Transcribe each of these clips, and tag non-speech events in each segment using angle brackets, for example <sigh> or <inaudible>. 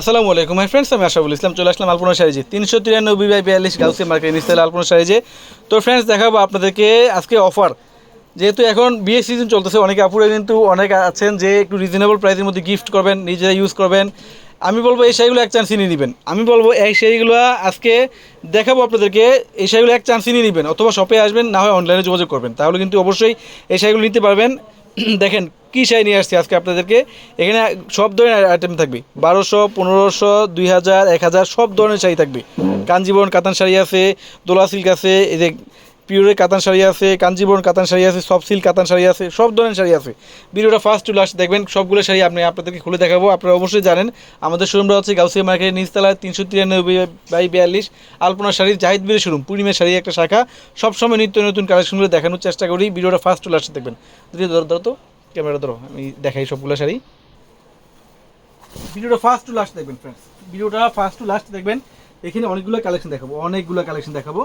আসসালামু আলাইকুম my friends আমি আশাফুল ইসলাম, চলে আসলাম আলপনা সাইজে তিনশো তিরানব্বই বাই বিয়াল্লিশ গাউসি মার্কেট নিস্তাল আলপনা সাইজে তো ফ্রেন্ডস দেখাবো আপনাদেরকে আজকে অফার যেহেতু এখন বিয়ে সিজন চলতেছে, অনেকে আপুরে কিন্তু অনেক আছেন যে একটু রিজনেবল প্রাইসের মধ্যে গিফট করবেন, নিজেরা ইউজ করবেন। আমি বলব, এই শাড়িগুলো এক চান্স নিয়ে নেবেন। আমি বলব, এই শাড়িগুলো আজকে দেখাবো আপনাদেরকে, এই শাড়িগুলো এক চান্স নিয়ে নেবেন। অথবা শপে আসবেন, না হয় অনলাইনে যোগাযোগ করবেন। তাহলে কিন্তু অবশ্যই এই শাড়িগুলো নিতে পারবেন। <clears throat> দেখেন, কী শাড়ি নিয়ে আসছি আজকে আপনাদেরকে? এখানে সব ধরনের আইটেম থাকবে। বারোশো, পনেরোশো, দুই হাজার, এক হাজার, সব ধরনের শাড়ি থাকবে। কাঞ্জীবন, কাতান শাড়ি আছে, দোলা সিল্ক আছে, এই যে পিওরের কাতান শাড়ি আছে কাঞ্জিবরণ কাতান শাড়ি আছে সব সিল্ক কাতান শাড়ি আছে, সব ধরনের শাড়ি আছে। ভিডিওটা ফার্স্ট টু লাস্ট দেখবেন, সবগুলো শাড়ি আপনি আপনাদেরকে খুলে দেখাবো। আপনারা অবশ্যই জানেন, আমাদের শোরুমটা হচ্ছে গাউসিয়া মার্কেটের নিচতলায় তিনশো তিরানব্বই বাই বিয়াল্লিশ আলপনা শাড়ির জাহিদ বীরের শোরুম পূর্ণিমের শাড়ি একটা শাখা। সবসময় নিত্য নতুন কালেকশনগুলো দেখানোর চেষ্টা করি, ভিডিওটা ফার্স্ট টু লাস্ট দেখবেন। যদি ধরো ধরো তো ক্যামেরা ধরো, আমি দেখাই সবগুলো শাড়ি। ভিডিওটা ফার্স্ট টু লাস্ট দেখবেন ফ্রেন্ডস ভিডিওটা ফার্স্ট টু লাস্ট দেখবেন, এখানে অনেকগুলো কালেকশন দেখাবো, অনেকগুলো কালেকশন দেখাবো।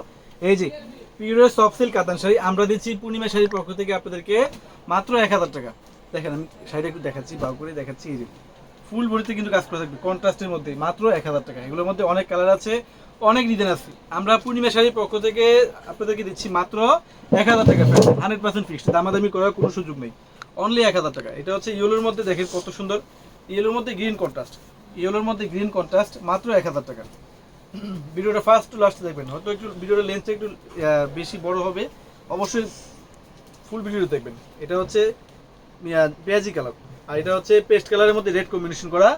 এই যে পিওরের সফট সিল্ক কাতান শাড়ি। আমরা দিচ্ছি পূর্ণিমা শাড়ির পক্ষ থেকে আপনাদেরকে মাত্র এক হাজার টাকা। দেখেন, আমি একটু দেখাচ্ছি, বাউ করে দেখাচ্ছি, এই যে ফুল বডিতে কিন্তু কাজ থাকবে, কন্ট্রাস্টের মধ্যে মাত্র এক হাজার টাকা। এগুলোর মধ্যে অনেক কালার আছে, অনেক ডিজাইন আছে। আমরা পূর্ণিমা শাড়ির পক্ষ থেকে আপনাদেরকে দিচ্ছি মাত্র এক হাজার টাকা হান্ড্রেড পার্সেন্ট ফিক্সড দামাদামি করার কোনো সুযোগ নেই। অনলি এক হাজার টাকা। এটা হচ্ছে ইয়েলোর মধ্যে, দেখেন কত সুন্দর। ইয়েলোর মধ্যে গ্রিন কন্ট্রাস্ট ইয়েলোর মধ্যে গ্রিন কন্ট্রাস্ট মাত্র এক হাজার টাকা। ভিডিওটা ফার্স্ট টু লাস্ট দেখবেন। হয়তো একটু ভিডিওটা লেন্থটা একটু বেশি বড় হবে, অবশ্যই ফুল ভিডিও দেখবেন। এটা হচ্ছে পেঁয়াজি কালার। আর এটা হচ্ছে পেস্ট কালারের মধ্যে রেড কম্বিনেশন করা।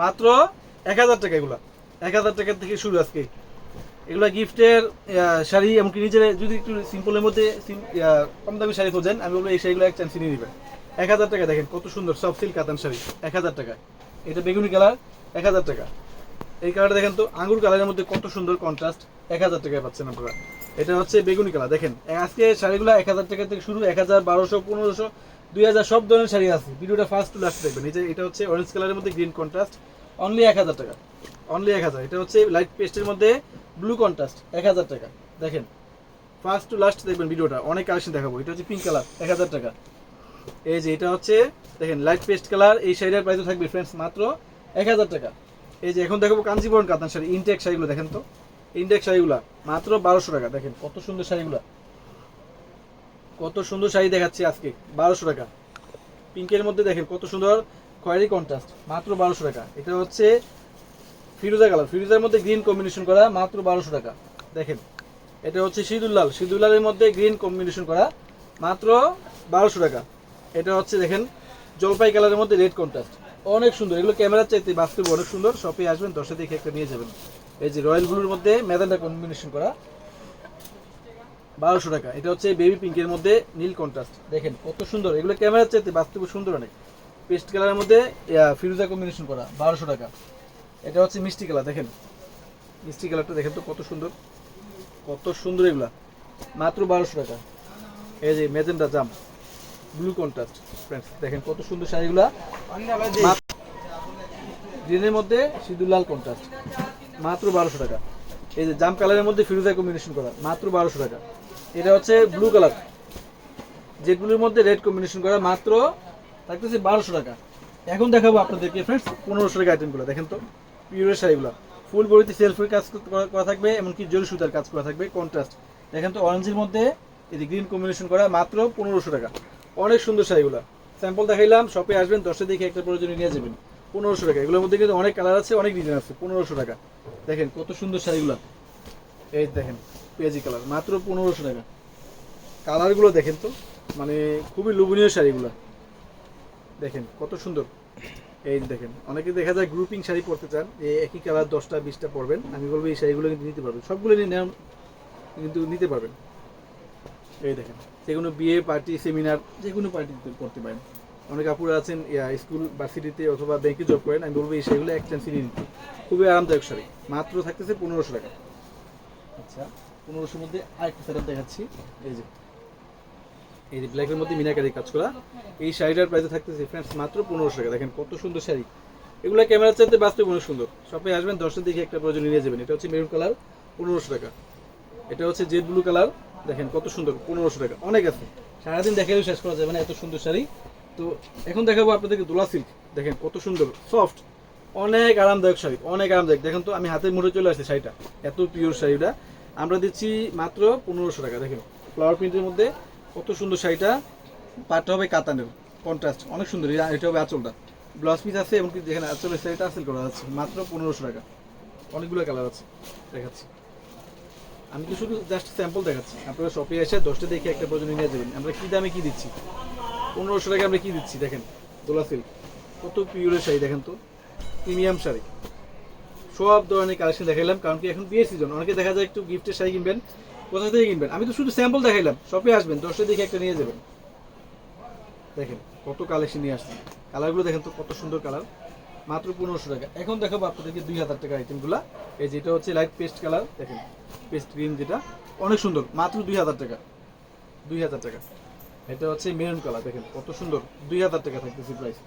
মাত্র এক হাজার টাকা এগুলো। এক হাজার টাকা থেকে শুরু আজকে। এগুলো গিফটের শাড়ি, এমনকি নিজের, যদি একটু সিম্পলের মধ্যে কম দামি শাড়ি খোঁজেন, আমি বলব এই শাড়িগুলো এক চান্স নিয়ে নেবেন। এক হাজার টাকা দেখেন, কত সুন্দর সব সিল্ক কাতান শাড়ি। এক হাজার টাকা এটা বেগুনি কালার, এক হাজার টাকা। এই কালারটা দেখেন তো, আঙ্গুর কালারের মধ্যে কত সুন্দর কন্ট্রাস্ট এক হাজার টাকায় পাচ্ছেন আপনারা। এটা হচ্ছে বেগুনি কালার, দেখেন। আজকে শাড়িগুলো এক হাজার টাকা থেকে শুরু, এক হাজার, বারোশো, পনেরোশো, দুই হাজার, সব ধরনের শাড়ি আছে। ভিডিওটা ফার্স্ট টু লাস্ট দেখবেন। এই যে, এটা হচ্ছে অরেঞ্জ কালারের মধ্যে গ্রিন কন্ট্রাস্ট অনলি এক হাজার টাকা। অনলি এক হাজার। এটা হচ্ছে লাইট পেস্টের মধ্যে ব্লু কন্ট্রাস্ট এক হাজার টাকা। দেখেন ফার্স্ট টু লাস্ট দেখবেন ভিডিওটা। অনেক কালেকশন দেখাবো। এটা হচ্ছে পিঙ্ক কালার এক হাজার টাকা। এই যে, এটা হচ্ছে, দেখেন লাইট পেস্ট কালার এই শাড়িটার প্রাইস থাকবে ফ্রেন্ডস মাত্র এক হাজার টাকা। এই যে এখন দেখাবো কাঞ্জিবরণ কাতান শাড়ি ইনটেক শাড়িগুলো, দেখেন তো। ইনটেক শাড়িগুলো, মাত্র বারোশো টাকা, দেখেন কত সুন্দর শাড়িগুলো। কত সুন্দর শাড়ি দেখাচ্ছি আজকে, বারোশো টাকা। পিঙ্কের মধ্যে দেখেন কত সুন্দর খয়েরি কন্ট্রাস্ট মাত্র বারোশো টাকা। এটা হচ্ছে ফিরোজা কালার, ফিরোজার মধ্যে গ্রিন কম্বিনেশন করা, মাত্র বারোশো টাকা। দেখেন, এটা হচ্ছে সিঁদুরলাল সিদুল্লালের মধ্যে গ্রিন কম্বিনেশন করা, মাত্র বারোশো টাকা। এটা হচ্ছে, দেখেন, জলপাই কালারের মধ্যে রেড কন্ট্রাস্ট অনেক সুন্দর। এগুলো ক্যামেরার চাইতে বাস্তব অনেক সুন্দর। শপে আসবেন দশটা দেখে একটা নিয়ে যাবেন। এই যে রয়্যাল ব্লুর মধ্যে মেদানটা কম্বিনেশন করা। বারোশো টাকা। এটা হচ্ছে বেবি পিঙ্কের মধ্যে নীল কন্ট্রাস্ট দেখেন কত সুন্দর। এগুলো ক্যামেরার চাইতে বাস্তবে সুন্দর অনেক। পেস্ট কালারের মধ্যে ফিরোজা কম্বিনেশন করা। বারোশো টাকা। এটা হচ্ছে মিষ্টি কালার, দেখেন। মিষ্টি কালারটা দেখেন তো কত সুন্দর। কত সুন্দর এগুলা। মাত্র বারোশো টাকা। এই যে মেজেন্ডা জাম। ব্লু কন্ট্রাস্ট ফ্রেন্ডস দেখেন কত সুন্দর শাড়িগুলা। গ্রিনের মধ্যে সিঁদুর লাল কন্ট্রাস্ট মাত্র বারোশো টাকা। এই যে জাম কালারের মধ্যে ফিরোজা কম্বিনেশন করা, মাত্র বারোশো টাকা। এটা হচ্ছে ব্লু কালার জেটগুলোর মধ্যে রেড কম্বিনেশন করা, মাত্র থাকতেছে বারোশো টাকা। এখন দেখাবো আপনাদেরকে ফ্রেন্ডস পনেরোশো টাকা আইটেমগুলো দেখেন তো পিওরের শাড়িগুলো। ফুল বডিতে সেলফের কাজ করা- থাকবে, এমনকি জরি সুতার কাজ করা থাকবে কন্ট্রাস্ট দেখেন তো অরেঞ্জের মধ্যে এই গ্রিন কম্বিনেশন করা, মাত্র পনেরোশো টাকা। অনেক সুন্দর শাড়িগুলো। স্যাম্পল দেখাইলাম, শপে আসবেন, দশটা দেখে একটা প্রয়োজনে নিয়ে যাবেন। পনেরোশো টাকা। এগুলোর মধ্যে কিন্তু অনেক কালার আছে, অনেক ডিজাইন আছে, পনেরোশো টাকা। দেখেন কত সুন্দর শাড়িগুলো। এই দেখেন, পেঁয়াজি কালার, মাত্র পনেরোশো টাকা। কালারগুলো দেখেন তো মানে খুবই লোভনীয় শাড়িগুলো। দেখেন কত সুন্দর। এই দেখেন, অনেকে দেখা যায় গ্রুপিং শাড়ি পরতে চান এই একই কালার দশটা, বিশটা পরবেন। আমি বলব এই শাড়িগুলো কিন্তু নিতে পারবেন। সবগুলো নিয়ে নেন, কিন্তু নিতে পারবেন। এই দেখেন। যে কোনো বিয়ে পার্টি সেমিনার যে কোনো পার্টিতে করতে পারেন। অনেক আপুরা আছেন স্কুল ভার্সিটিতে অথবা ব্যাংকে জব করেন, আমি বলব এই শাড়িগুলো এক চান্স নিয়ে নিতে। খুবই আরামদায়ক শাড়ি। মাত্র থাকতেছে পনেরোশো টাকা। আচ্ছা পনেরোশোর মধ্যে আরেকটা সেট দেখাচ্ছি। এই যে এই যে ব্ল্যাকের মধ্যে মিনাকারি কাজ করা এই শাড়িটার প্রাইসে থাকতেছে ফ্রেন্ডস মাত্র পনেরোশো টাকা। দেখেন কত সুন্দর শাড়ি। এগুলো ক্যামেরার চাইতে বাস্তবে অনেক সুন্দর। শপে আসবেন দশটা দেখে একটা প্রয়োজন নিয়ে যাবেন। এটা হচ্ছে মেরুন কালার পনেরোশো টাকা। এটা হচ্ছে জেড ব্লু কালার দেখেন কত সুন্দর, পনেরোশো টাকা, অনেক আছে। সারাদিন দেখালেও শেষ করা যাবে না এত সুন্দর শাড়ি। তো এখন দেখাবো আপনাদেরকে দোলা সিল্ক দেখেন কত সুন্দর সফট অনেক আরামদায়ক শাড়ি, অনেক আরামদায়ক। দেখেন তো, আমি হাতের মুঠে চলে আসছে শাড়িটা, এত পিওর শাড়িটা। আমরা দিচ্ছি মাত্র পনেরোশো টাকা, দেখেন ফ্লাওয়ার প্রিন্টের মধ্যে কত সুন্দর শাড়িটা। পাটটা হবে কাতানের কন্ট্রাস্ট অনেক সুন্দর, এটা- হবে আঁচলটা। ব্লাউজ পিস আছে, এমনকি দেখেন আঁচলের শাড়িটা আসেল করা যাচ্ছে মাত্র পনেরোশো টাকা। অনেকগুলো কালার আছে, দেখাচ্ছি। আমি তো শুধু জাস্ট স্যাম্পল দেখাচ্ছি। আপনারা শপে এসে দশটা দেখে একটা প্রয়োজন নিয়ে যাবেন। আমরা কী দামে কী দিচ্ছি? পনেরোশো টাকা আমরা কী দিচ্ছি? দেখেন দোলা সিল্ক কত পিওরের শাড়ি, দেখেন তো। প্রিমিয়াম শাড়ি। সব ধরনের কালেকশন দেখাইলাম, কারণ কি এখন বিয়ের সিজন অনেকে দেখা যায় একটু গিফটের শাড়ি কিনবেন, কোথা থেকে কিনবেন? আমি তো শুধু স্যাম্পল দেখাইলাম। শপে আসবেন, দশটা দেখে একটা নিয়ে যাবেন। দেখেন, কত কালেকশন নিয়ে আসছেন কালারগুলো দেখেন তো, কত সুন্দর কালার মাত্র পনেরোশো টাকা। এখন দেখাবো আপনাদেরকে দুই হাজার টাকা আইটেমগুলো এই যেটা হচ্ছে লাইট পেস্ট কালার দেখেন পেস্ট গ্রিন যেটা। অনেক সুন্দর, মাত্র দুই হাজার টাকা। দুই হাজার টাকা। এটা হচ্ছে মেরুন কালার দেখেন, কত সুন্দর। দুই হাজার টাকা থাকতেছে প্রাইস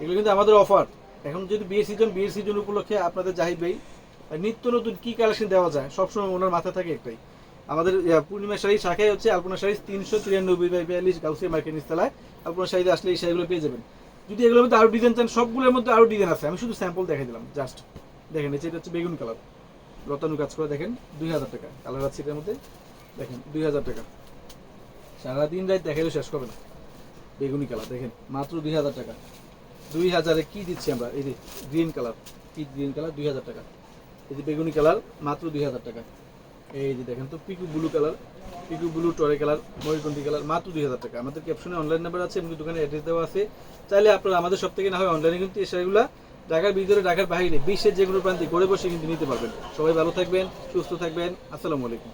এগুলো কিন্তু আমাদের অফার এখন যদি বিয়ের সিজন বিয়ের সিজন উপলক্ষে আপনাদের জাহিদ নিত্য নতুন কি কালেকশন দেওয়া যায়, সবসময় ওনার মাথায় থাকে একটাই। আমাদের পূর্ণিমা শাড়ি, শাখায় হচ্ছে আলপনা শাড়ি, তিনশো তিরানব্বই বাই বিয়াল্লিশ গাউসিয়া মার্কেট নিস্তালায় আলপনা শাড়িতে আসলে এই শাড়িগুলো পেয়ে যাবেন। যদি এগুলোর মধ্যে আরও ডিজাইন চান, সবগুলোর মধ্যে আরও ডিজাইন আছে। আমি শুধু স্যাম্পল দেখাই দিলাম জাস্ট দেখেন এটা হচ্ছে বেগুন কালার লতানু কাজ করে দেখেন, দুই হাজার টাকা। কালার আছে এটার মধ্যে, দেখেন, দুই হাজার টাকা। সারাদিন রাত দেখাইলেও শেষ করবে না। বেগুনি কালার দেখেন, মাত্র দুই হাজার টাকা। দুই হাজারে কি দিচ্ছি আমরা? এই যে গ্রিন কালার কি গ্রিন কালার দুই হাজার টাকা। এই যে বেগুনি কালার মাত্র দুই হাজার টাকা। এই যে দেখেন তো peacock blue colour, peacock blue টরে কালার, ময়ূরকন্ঠী কালার, মাত্র দুই হাজার টাকা। আমাদের ক্যাপশনে অনলাইন নাম্বার আছে, এমনি দোকানে অ্যাড্রেস দেওয়া আছে। চাইলে আপনারা আমাদের সব থেকে না হয় অনলাইনে কিন্তু এই শাড়িগুলো ঢাকার ভিতরে, ঢাকার বাইরে, বিশ্বের যে কোনো প্রান্তে ঘরে বসে কিন্তু নিতে পারবেন। সবাই ভালো থাকবেন, সুস্থ থাকবেন। আসসালামু আলাইকুম।